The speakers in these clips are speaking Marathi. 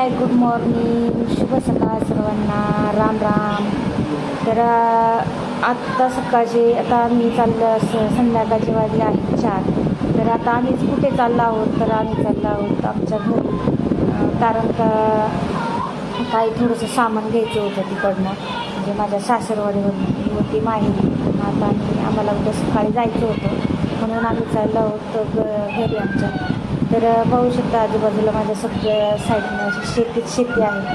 हाय गुड मॉर्निंग शुभ सकाळ सर्वांना. राम राम. तर आत्ता सकाळचे आता आम्ही चाललं असं संध्याकाळचे वाजले आहेत चार. तर आता आम्हीच कुठे चाललो आहोत? तर आम्ही चाललो आहोत आमच्या घरी. कारण का काही थोडंसं सामान घ्यायचं होतं तिकडनं. म्हणजे माझ्या सासरवाडीवरून होती माही आता आम्ही आम्हाला उद्या सकाळी जायचं होतं. म्हणून आम्ही चाललो आहोत घरी आमच्या. तर पाहू शकता आजूबाजूला माझ्या सगळ्या साईडनं शेतीत शेती आहे.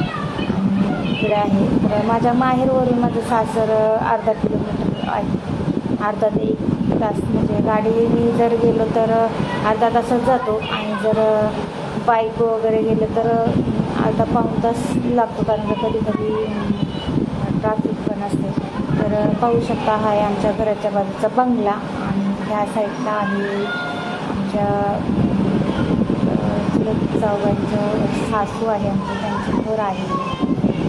इकडे आहे. तर माझ्या माहेरवरून माझं सासर अर्धा किलोमीटर आहे. अर्धा ते एक तास म्हणजे गाडीने जर गेलो तर अर्धा तासात जातो. आणि जर बाईक वगैरे गेलं तर अर्धा पाऊण तास लागतो. कारण कधी कधी ट्राफिक पण असते. तर पाहू शकता हा आहे आमच्या घराच्या बाजूचा बंगला. आणि ह्या साईडला आहे आमच्या चौघांचं सासू आहे आमचं त्यांची घर आहे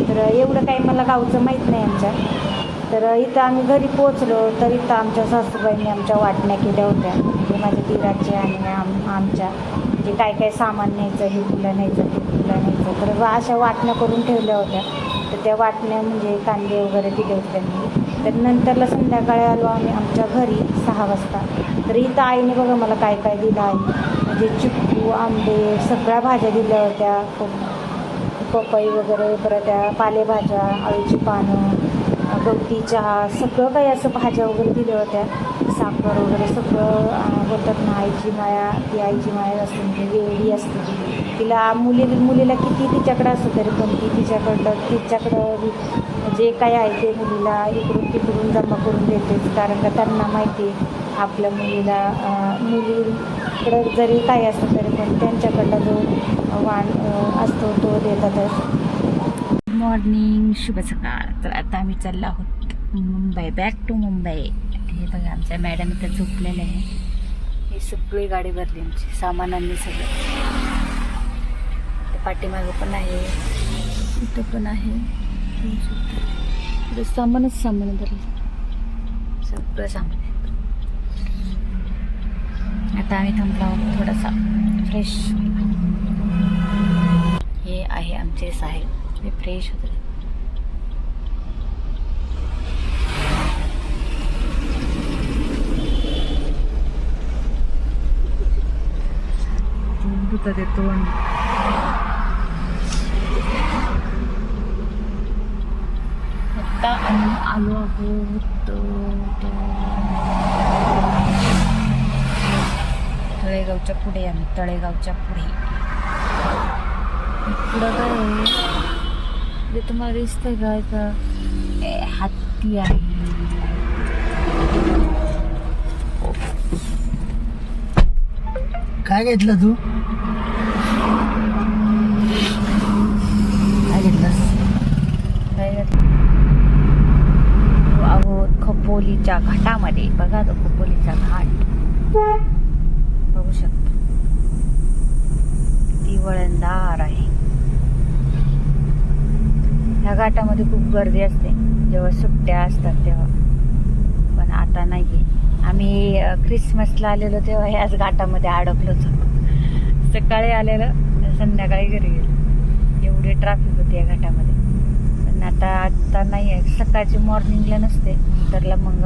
तर एवढं काही मला गावचं माहीत नाही आमच्या. तर इथं आम्ही घरी पोचलो तर इथं आमच्या सासूबाईंनी आमच्या वाटण्या केल्या होत्या. म्हणजे माझ्या तिराचे आणि आम आमच्या. म्हणजे काय काय सामान न्यायचं हे तुला न्यायचं ते तुला न्यायचं. तर अशा वाटण्या करून ठेवल्या होत्या. तर त्या वाटण्या म्हणजे कांदे वगैरे दिले होते त्यांनी. तर नंतरला संध्याकाळी आलो आम्ही आमच्या घरी सहा वाजता. तर इथं आईने बघा मला काय काय दिलं आहे. म्हणजे लिंबू आंबे सगळ्या भाज्या दिल्या होत्या. पपई वगैरे परत त्या पालेभाज्या अळीची पानं गवती चहा सगळं काही असं भाज्या वगैरे दिल्या होत्या. साखर वगैरे सगळं बोलतात ना आईची माया ती आईची माया असते म्हणजे वेळी असते तिला मुली मुलीला किती तिच्याकडं असतं तरी पण ती तिच्याकडलं तिच्याकडं जे काय आहे ते मुलीला इकडून तिकडून जमा करून देतेच. कारण का त्यांना माहिती आहे आपल्या मुलीला मुलीकडं जरी काय असतं तरी पण त्यांच्याकडला जो वाण असतो तो देतातच. मॉर्निंग शुभ सकाळ. तर आता आम्ही चाललो आहोत मुंबई बॅक टू मुंबई. हे बघा आमच्या मॅडम इथं झोपलेलं आहे. ही सगळी गाडी भरली आमची सामानांनी सगळं. ते पाठीमागं पण आहे. इथं पण आहे. सामानच सामान भरलं. सगळं सामान. आता आम्ही थांबलो आहोत थोडासा फ्रेश हे आहे आमचे साहेब हे फ्रेश होते. ते तोंड. आता आम्ही आलो आहोत तो- तळेगावच्या पुढे आम्ही तळेगावच्या पुढे. पुढं काय आहे? ते तुम्हाला दिसतंय का इथं ए, हत्ती आहे. काय घेतलं तू? काय घेतलंस? काय घेतलं? आहोत खपोलीच्या घाटामध्ये. बघा तो खपोलीचा घाट बघू शकता ती वळणदार आहे. ह्या घाटामध्ये खूप गर्दी असते. जेव्हा सुट्ट्या असतात तेव्हा. पण आता नाही आम्ही क्रिसमसला आलेलो तेव्हा ह्याच घाटामध्ये अडकलो होतो. सकाळी आलेलं संध्याकाळी घरी गेलो. एवढी ट्रॅफिक होती या घाटामध्ये. पण आता आता नाही आहे सकाळची मॉर्निंगला नसते. नंतरला मग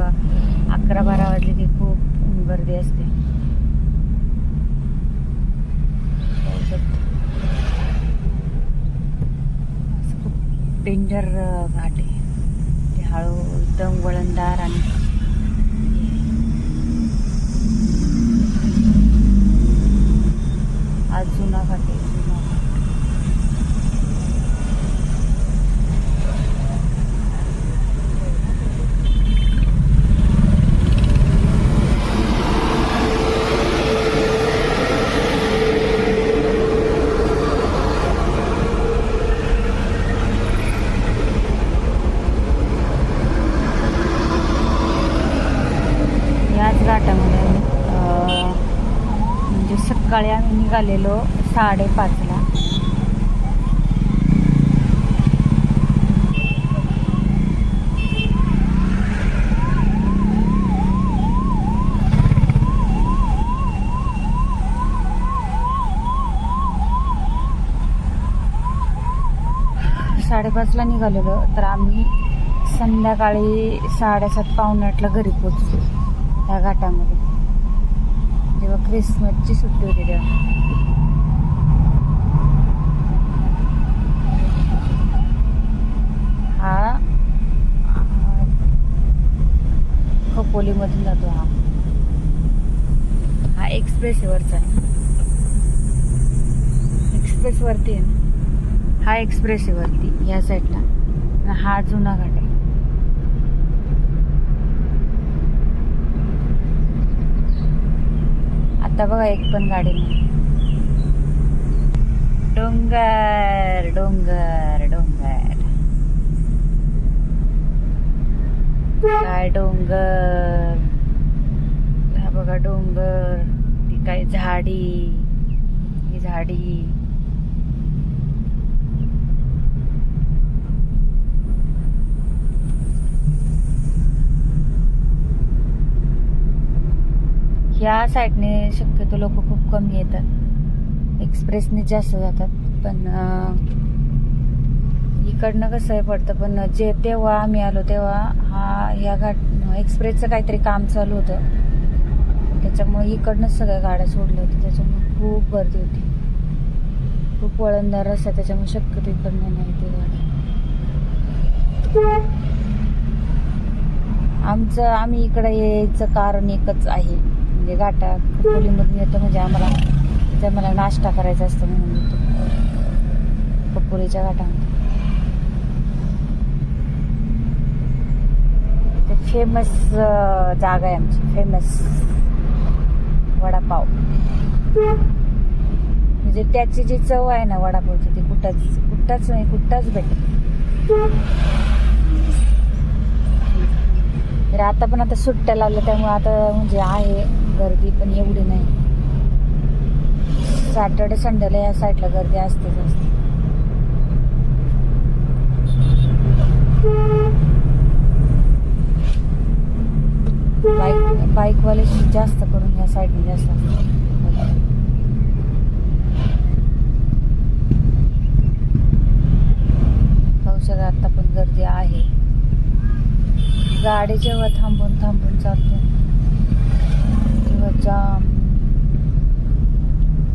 अकरा बारा वाजले की खूप गर्दी असते पाहू शकता. असं खूप डेंजर घाट. आहे ते हळू एकदम वळणदार आणि आज जुना घाट आहे जुना घाट याच घाटामध्ये आम्ही, अं, म्हणजे सकाळी आलेलो साडेपाचला. साडेपाचला निघालेलो तर आम्ही संध्याकाळी साडेसात पावणे आठला घरी पोचलो त्या घाटामध्ये. जेव्हा क्रिसमसची सुट्टी होती तेव्हा. हा. खोपोलीमधून जातो हा. हा एक्सप्रेसवरचा आहे एक्सप्रेसवरती आहे. हा एक्सप्रेस आहे वरती या साईडला हा जुना घाट आहे. आता बघा एक पण गाडी नाही. डोंगर डोंगर डोंगर. काय डोंगर? हा बघा डोंगर ती काय झाडी ही झाडी. ह्या साईडने शक्यतो लोक खूप कमी येतात. एक्सप्रेसने जास्त जातात. पण इकडनं कसं पडतं पण जे तेव्हा आम्ही आलो तेव्हा हा या घाट एक्सप्रेसचं काहीतरी काम चालू होतं. त्याच्यामुळे इकडनंच सगळ्या गाड्या सोडल्या होत्या. त्याच्यामुळे खूप गर्दी होती. खूप वळणदार रस्ता त्याच्यामुळे शक्यतो इकडनं नाही ते गाड्या. आमचं आम्ही इकडे यायचं कारण एकच आहे. म्हणजे घाटा खोलीमधून येतो म्हणजे आम्हाला ते मला नाश्ता करायचा असतो म्हणून येतो. कपोलीच्या घाटामध्ये ते फेमस जागा आहे आमची. फेमस वडापाव. म्हणजे त्याची जी चव आहे ना वडापावची ती कुठंच कुठंच नाही कुठंच भेटत तर आता पण आता सुट्ट्या लावल्या त्यामुळे आता म्हणजे आहे. गर्दी पण एवढी नाही. सॅटर्डे संडेला या साईडला गर्दी असतेच असते. बाईक बाईकवाले जास्त करून या साईडने जास्त असतात. पाहू आता पण गर्दी आहे. गाडी जेव्हा थांबून थांबून चालते तेव्हा जाम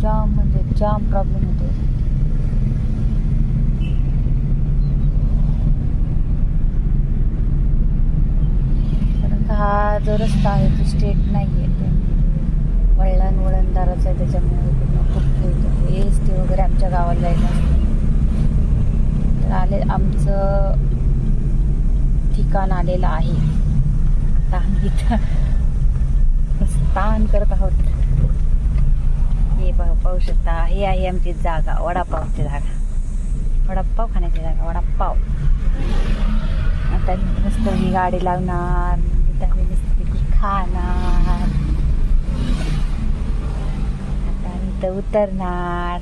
जाम म्हणजे जाम प्रॉब्लेम होतो कारण का हा जो रस्ता आहे तो स्टेट नाही आहे ते. वळण वळणदाराचा आहे त्याच्यामुळे पूर्ण खूप हे एस टी वगैरे आमच्या गावाला जायला तर आले आमचं ठिकाण आलेलं आहे. आता आम्ही स्थान करत आहोत. हे पाहू शकता हे आहे आमची जागा वडापावची जागा. वडापाव खाण्याची जागा वडापाव. आता मी मस्त ही गाडी लावणार. खाणार. आता इथं उतरणार.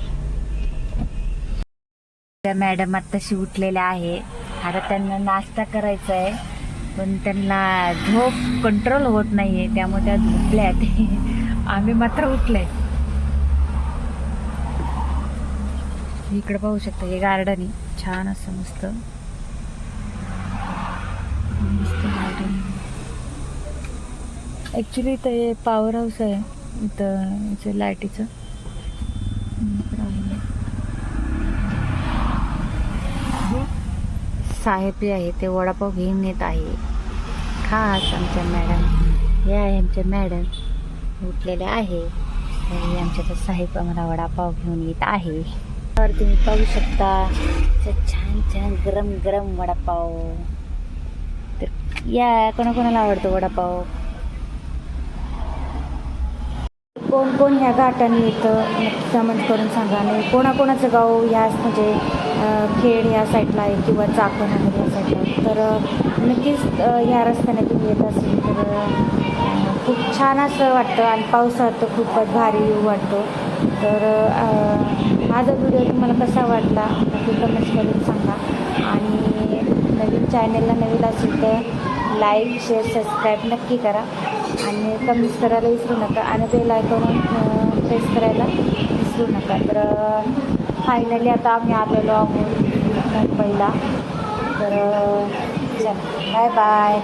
त्या मॅडम आत्ताशी उठलेल्या आहे. आता त्यांना नाश्ता करायचा आहे पण त्यांना झोप कंट्रोल होत नाहीये त्यामुळे त्या झोपल्यात आम्ही मात्र उठले इकडे पाहू शकता हे गार्डन आहे. छान असं मस्त गार्डन ॲक्च्युली इथं हे पॉवर हाऊस आहे. इथं इथं लाईटीचं. साहेबी आहे. ते वडापाव घेऊन येत आहे. खास आमच्या मॅडम. हे आहे आमच्या मॅडम. उठलेले आहे. आमच्या तर साहेब आम्हाला वडापाव घेऊन येत आहे. तर तुम्ही पाहू शकता ते छान छान गरम गरम वडापाव. तर या कोणाकोणाला आवडतो वडापाव? कोण कोण ह्या घाटाने येतं नक्की कमेंट करून सांगा आणि कोणाकोणाचं गाव ह्या म्हणजे खेड ह्या साईडला आहे किंवा चाकण वगैरे या साईडला तर नक्कीच ह्या रस्त्याने तुम्ही येत असेल तर खूप छान असं वाटतं आणि पावसाळ्यात तर खूपच भारी वाटतो. तर हा माझा व्हिडिओ तुम्हाला कसा वाटला नक्की कमेंट्स करून सांगा. आणि नवीन चॅनलला नवीन असेल तर लाईक शेअर सबस्क्राईब नक्की करा. आणि कमेंट्स करायला विसरू नका आणि बेल आयकॉन प्रेस करायला विसरू नका. तर फायनली आता आम्ही आलेलो आहोत मुंबईला. तर चला. Bye bye